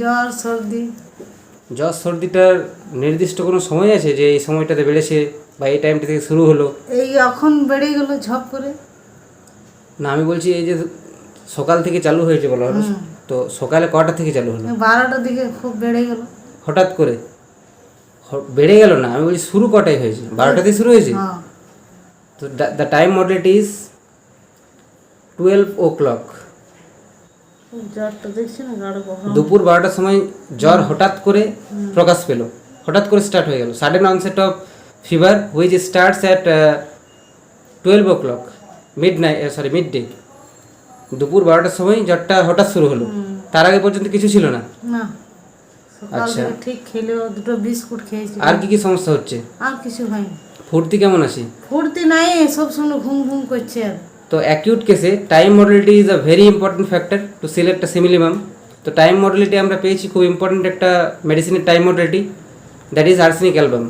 জ্বর সর্দি? জ্বর সর্দিটার নির্দিষ্ট কোনো সময় আছে যে এই সময়টাতে বেড়েছে বা এই টাইমটা থেকে শুরু হলো? এই এখন বেড়ে গেল ঝপ করে। না আমি বলছি এই যে সকাল থেকে চালু হয়েছে বলা হলো তো সকালে কটা থেকে চালু হলো? বারোটার দিকে খুব বেড়ে গেল। হঠাৎ করে? বেড়ে গেল না আমি বলছি শুরু কটায় হয়েছে? বারোটাতে শুরু হয়েছে? হ্যাঁ। তো the time modality is twelve o'clock জ্বরটা দেখছি না গাঢ় গরম দুপুর বারোটার সময় জ্বর হঠাৎ করে প্রকাশ পেল। হঠাৎ করে স্টার্ট হয়ে গেল। Sudden onset of fever which starts at twelve o'clock midnight sorry midday দুপুর বারোটার সময় জ্বরটা হঠাৎ শুরু হলো। তার আগে পর্যন্ত কিছু ছিল না। আচ্ছা। ঠিক খেলেও দুটো বিস্কুট খেয়েছি। আর কি কি সমস্যা হচ্ছে? আর কিছু হয়নি। ফুর্তি কেমন আছে? ফুর্তি নাই সব সময় ঘুম ঘুম করছে আর। তো অ্যাকিউট কেসে time modality is a very important factor to select a similimum তো টাইম মডেলিটি আমরা পেয়েছি খুব ইম্পর্টেন্ট একটা মেডিসিনের time modality that is arsenic album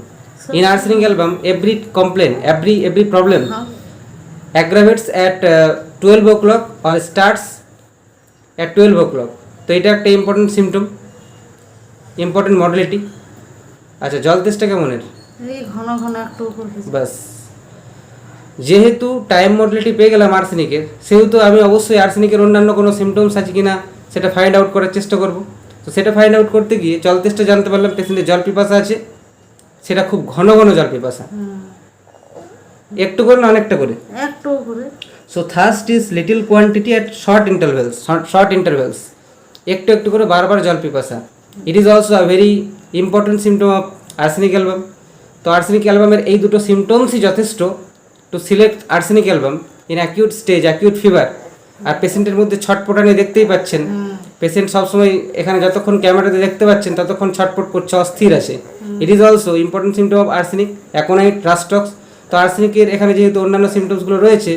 in arsenic album every complain every every problem aggravates at twelve o'clock or starts at twelve o'clock তো এটা একটা important symptom important modality আচ্ছা জল তেষ্টা কেমনের? ঘন ঘন একটু বাস। যেহেতু টাইম মডেলিটি পেয়ে গেলাম আর্সেনিকের সেহেতু আমি অবশ্যই আর্সেনিকের অন্যান্য কোনো সিমটমস আছে কিনা সেটা ফাইন্ড আউট করার চেষ্টা করব। তো সেটা ফাইন্ড আউট করতে গিয়ে জল তেষ্টা জানতে পারলাম পেশেন্টের জল পিপাসা আছে। সেটা খুব ঘন ঘন জল পিপাসা। একটু করে না অনেকটা করে। একটু করে। So thirst is little quantity at short intervals short intervals একটু একটু করে বারবার জল পিপাসা। It is also a very important symptom of arsenic album তো আর্সেনিক অ্যালবামের এই দুটো সিমটমসই যথেষ্ট। To select arsenic album in acute stage acute fever আর পেশেন্টের মধ্যে ছটপটানি দেখতেই পাচ্ছেন। পেশেন্ট সবসময় এখানে যতক্ষণ ক্যামেরাতে দেখতে পাচ্ছেন ততক্ষণ ছটপট করছে অস্থির আছে। It is also important symptom of arsenic aconite rhus tox তো আর্সেনিকের এখানে যেহেতু অন্যান্য সিমটমসগুলো রয়েছে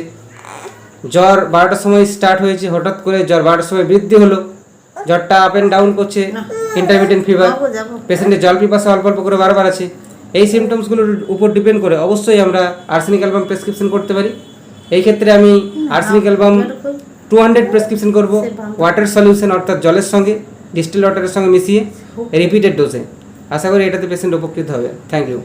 জ্বর বারোটার সময় স্টার্ট হয়েছে হঠাৎ করে জ্বর বারোটার সময় বৃদ্ধি হলো। জ্বরটা আপ অ্যান্ড ডাউন করছে ইন্টারমিডিয়েন্ট ফিভার পেশেন্টের জল পিপাসা অল্প অল্প করে বারবার আছে। এই সিমটমসগুলোর উপর ডিপেন্ড করে অবশ্যই আমরা আর্সেনিক অ্যালবাম প্রেসক্রিপশন করতে পারি। এই ক্ষেত্রে আমি arsenic album two hundred prescription করব ওয়াটার সলিউশন অর্থাৎ জলের সঙ্গে ডিস্টিল ওয়াটারের সঙ্গে মিশিয়ে রিপিটেড ডোজে আশা করি এটাতে পেশেন্ট উপকৃত হবে। Thank you